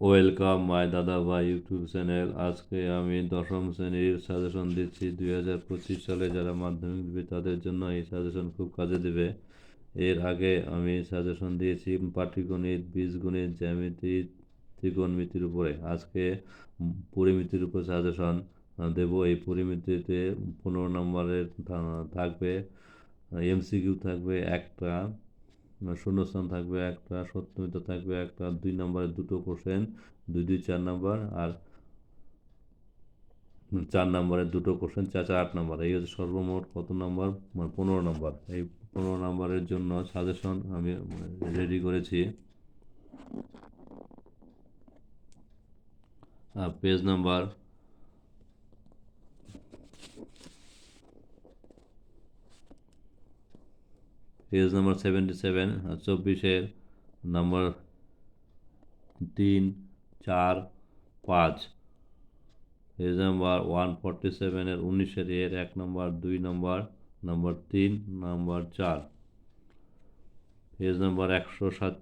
Welcome my দাদা ভাই YouTube channel আজকে আমি দশম শ্রেণির সাজেশন দিচ্ছি। দুই হাজার পঁচিশ সালে যারা মাধ্যমিক দেবে, তাদের জন্য এই সাজেশন খুব কাজে দেবে। এর আগে আমি সাজেশন দিয়েছি পাটিগণিত, বীজগণিত, জ্যামিতি, ত্রিকোণমিতির উপরে। আজকে পরিমিতির উপর সাজেশন দেব। এই পরিমিতিতে পনেরো নম্বরের থাকবে, এমসিকিউ থাকবে একটা। শূন্যস্থান থাকবে একটা সত্যমিত থাকবে একটা, দুই নম্বরের দুটো কোশ্চেন, দুই দুই, চার নম্বর, আর চার নম্বরের দুটো কোশ্চেন, চার চার, আট নম্বর। এই হচ্ছে সর্বমোট কত নম্বর? মানে পনেরো নম্বর। এই পনেরো নম্বরের জন্য সাজেশন আমি রেডি করেছি। আর page number page number seventy seven চব্বিশের নাম্বার তিন চার পাঁচ। পেজ নাম্বার ওয়ান ফর্টি সেভেনের উনিশের এর এক নম্বর, দুই নম্বর নম্বর তিন, নম্বর চার। পেজ নাম্বার একশো সাত,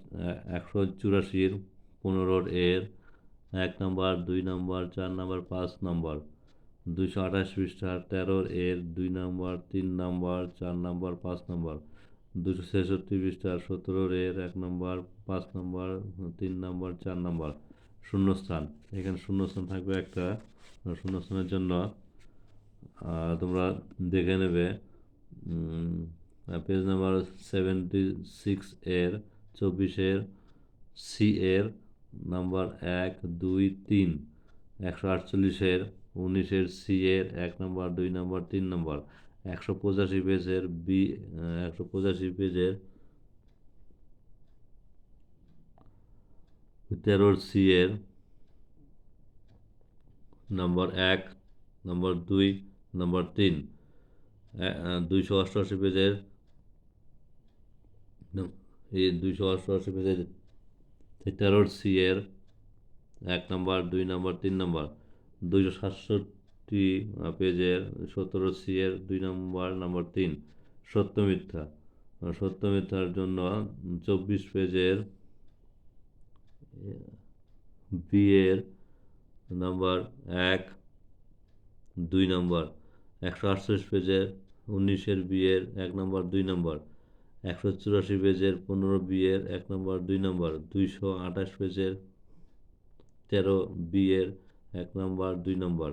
একশো চুরাশির পনেরোর এর এক নম্বর, দুই নম্বর, চার নম্বর, পাঁচ নম্বর। দুশো আঠাশ পৃষ্ঠার তেরোর এর দুই নম্বর, তিন নম্বর, চার নম্বর, পাঁচ নম্বর। দুশো ছেষট্টি পৃষ্ঠার সতেরোর এর এক নম্বর, পাঁচ নম্বর, তিন নম্বর, চার নম্বর, শূন্যস্থান। এখানে শূন্যস্থান থাকবে একটা, শূন্যস্থানের জন্য তোমরা দেখে নেবে পেজ নাম্বার সেভেন্টি সিক্স এর চব্বিশের সি এর নাম্বার এক, দুই, তিন, একশো আটচল্লিশের উনিশের সি এর এক নম্বর, দুই নম্বর, তিন নম্বর। একশো পঁচাশি পেজের বি একশো পঁচাশি পেজের তেরোর সি এর নম্বর এক, নম্বর দুই, নম্বর তিন দুইশো অষ্টআশি পেজের এই দুইশো অষ্টআশি পেজের তেরোর সি এর এক নম্বর, দুই নম্বর, তিন নম্বর, দুইশো সাতষট্টি পেজের সতেরো সি এর দুই নম্বর নম্বর তিন, সত্য মিথ্যা। সত্য মিথ্যার জন্য চব্বিশ পেজের বিয়ের নম্বর এক, দুই নম্বর। একশো আটচল্লিশ পেজের উনিশের বিয়ের এক নম্বর, দুই নম্বর। একশো চুরাশি পেজের পনেরো বিয়ের এক নম্বর, দুই নম্বর। দুইশো আঠাশ পেজের তেরো বিয়ের এক নম্বর, দুই নম্বর।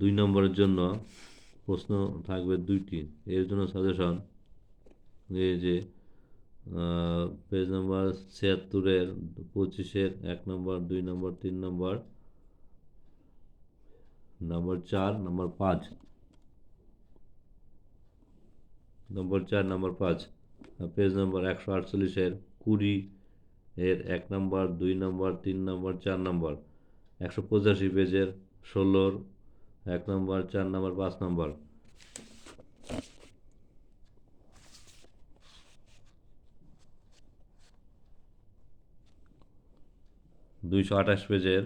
দুই নম্বরের জন্য প্রশ্ন থাকবে দুইটি। এর জন্য সাজেশন এই যে পেজ নম্বর ছিয়াত্তরের, পঁচিশের এক নম্বর, দুই নম্বর, তিন নম্বর নম্বর চার নম্বর পাঁচ। নম্বর চার নম্বর পাঁচ। পেজ নম্বর একশো আটচল্লিশের কুড়ি, এর এক নম্বর, দুই নম্বর, তিন নম্বর, চার নম্বর। একশো পঁচাশি পেজের ষোলোর এক নম্বর, চার নম্বর, পাঁচ নম্বর। দুইশো আঠাশ পেজের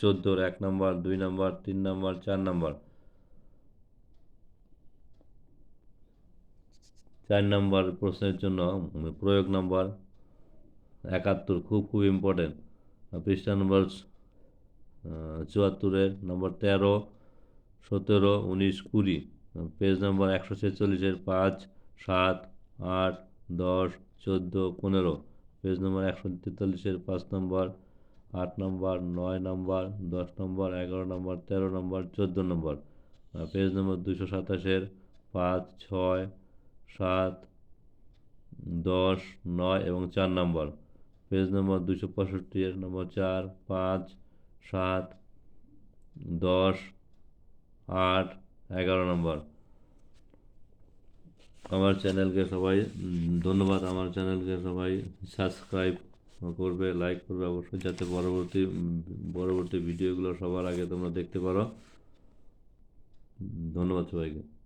চোদ্দোর এক নম্বর, দুই নম্বর, তিন নম্বর, চার নম্বর। চার নম্বর প্রশ্নের জন্য প্রয়োগ নম্বর একাত্তর খুব খুব ইম্পর্টেন্ট পৃষ্ঠা নম্বর চুয়াত্তরের নম্বর তেরো, সতেরো, উনিশ, কুড়ি। পেজ নম্বর একশো ছেচল্লিশের পাঁচ, সাত, আট, দশ, চোদ্দ, পনেরো। পেজ নম্বর একশো তেতাল্লিশের পাঁচ নম্বর আট নম্বর নয় নম্বর দশ নম্বর এগারো নম্বর তেরো নম্বর চোদ্দ নম্বর পেজ নম্বর দুশো সাতাশের পাঁচ, ছয়, সাত, দশ, নয় এবং চার নম্বর পেজ নম্বর দুশো পঁয়ষট্টি নম্বর চার, পাঁচ সাত, দশ, আট, এগারো নম্বর। আমার চ্যানেলকে সবাই ধন্যবাদ। আমার চ্যানেলকে সবাই সাবস্ক্রাইব করবে, লাইক করবে অবশ্যই, যাতে পরবর্তী পরবর্তী ভিডিওগুলো সবার আগে তোমরা দেখতে পারো। ধন্যবাদ সবাইকে।